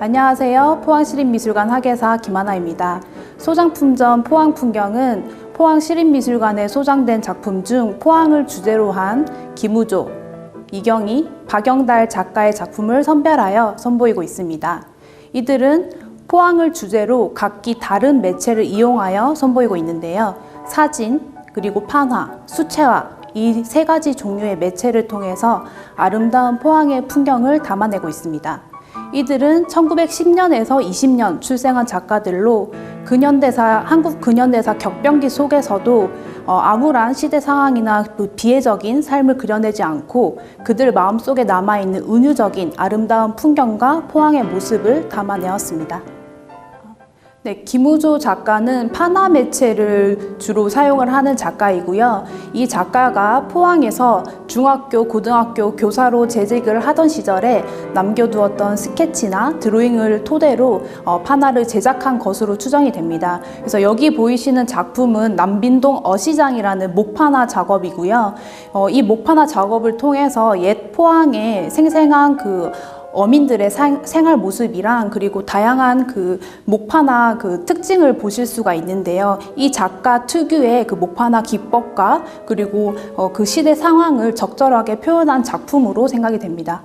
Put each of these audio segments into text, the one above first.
안녕하세요. 포항시립미술관 학예사 김하나입니다. 소장품전 포항풍경은 포항시립미술관에 소장된 작품 중 포항을 주제로 한 김우조, 이경희, 박영달 작가의 작품을 선별하여 선보이고 있습니다. 이들은 포항을 주제로 각기 다른 매체를 이용하여 선보이고 있는데요. 사진, 그리고 판화, 수채화, 이 세 가지 종류의 매체를 통해서 아름다운 포항의 풍경을 담아내고 있습니다. 이들은 1910년에서 20년 출생한 작가들로 근현대사, 한국 근현대사 격변기 속에서도 어, 암울한 시대 상황이나 그 비애적인 삶을 그려내지 않고 그들 마음속에 남아있는 은유적인 아름다운 풍경과 포항의 모습을 담아내었습니다. 네, 김우조 작가는 파나 매체를 주로 사용을 하는 작가이고요. 이 작가가 포항에서 중학교, 고등학교 교사로 재직을 하던 시절에 남겨두었던 스케치나 드로잉을 토대로 어, 파나를 제작한 것으로 추정이 됩니다. 그래서 여기 보이시는 작품은 남빈동 어시장이라는 목파나 작업이고요. 어, 이 목파나 작업을 통해서 옛 포항의 생생한 그 어민들의 사- 생활 모습이랑 그리고 다양한 그 목파나 그 특징을 보실 수가 있는데요. 이 작가 특유의 그 목파나 기법과 그리고 어, 그 시대 상황을 적절하게 표현한 작품으로 생각이 됩니다.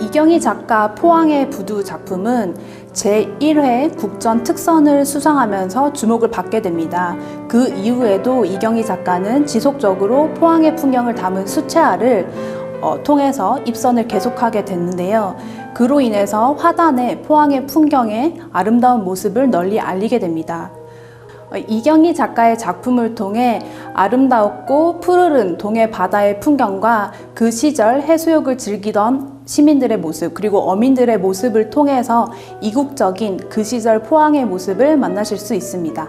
이경희 작가 포항의 부두 작품은 제1회 국전 특선을 수상하면서 주목을 받게 됩니다. 그 이후에도 이경희 작가는 지속적으로 포항의 풍경을 담은 수채화를 어, 통해서 입선을 계속하게 됐는데요. 그로 인해서 화단에 포항의 풍경의 아름다운 모습을 널리 알리게 됩니다. 어, 이경희 작가의 작품을 통해 아름다웠고 푸르른 동해 바다의 풍경과 그 시절 해수욕을 즐기던 시민들의 모습 그리고 어민들의 모습을 통해서 이국적인 그 시절 포항의 모습을 만나실 수 있습니다.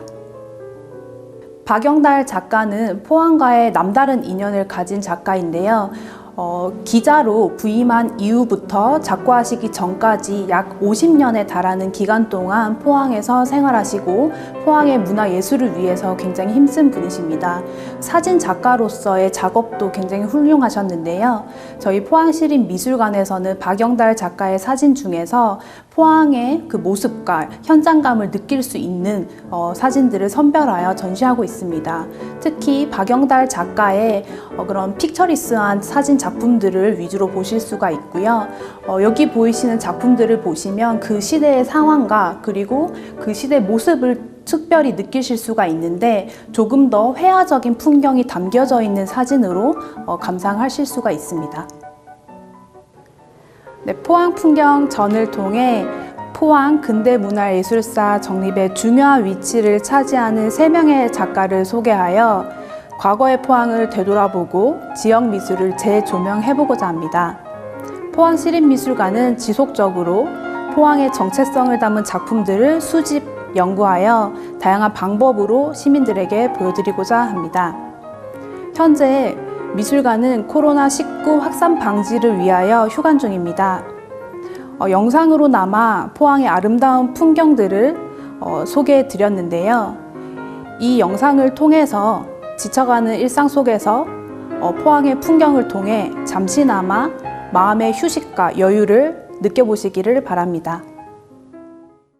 박영달 작가는 포항과의 남다른 인연을 가진 작가인데요. 어, 기자로 부임한 이후부터 작고하시기 전까지 약 50년에 달하는 기간 동안 포항에서 생활하시고 포항의 문화 예술을 위해서 굉장히 힘쓴 분이십니다. 사진 작가로서의 작업도 굉장히 훌륭하셨는데요. 저희 포항시립 미술관에서는 박영달 작가의 사진 중에서 포항의 그 모습과 현장감을 느낄 수 있는 어, 사진들을 선별하여 전시하고 있습니다. 특히 박영달 작가의 어, 그런 픽처리스한 사진 작품들을 위주로 보실 수가 있고요. 어, 여기 보이시는 작품들을 보시면 그 시대의 상황과 그리고 그 시대 모습을 특별히 느끼실 수가 있는데 조금 더 회화적인 풍경이 담겨져 있는 사진으로 어, 감상하실 수가 있습니다. 네, 포항 풍경 전을 통해 포항 근대문화예술사 정립의 중요한 위치를 차지하는 세명의 작가를 소개하여 과거의 포항을 되돌아보고 지역 미술을 재조명해보고자 합니다. 포항 시립미술관은 지속적으로 포항의 정체성을 담은 작품들을 수집, 연구하여 다양한 방법으로 시민들에게 보여드리고자 합니다. 현재 미술관은 코로나19 확산 방지를 위하여 휴관 중입니다. 어, 영상으로나마 포항의 아름다운 풍경들을 어, 소개해 드렸는데요. 이 영상을 통해서 지쳐가는 일상 속에서 어, 포항의 풍경을 통해 잠시나마 마음의 휴식과 여유를 느껴보시기를 바랍니다.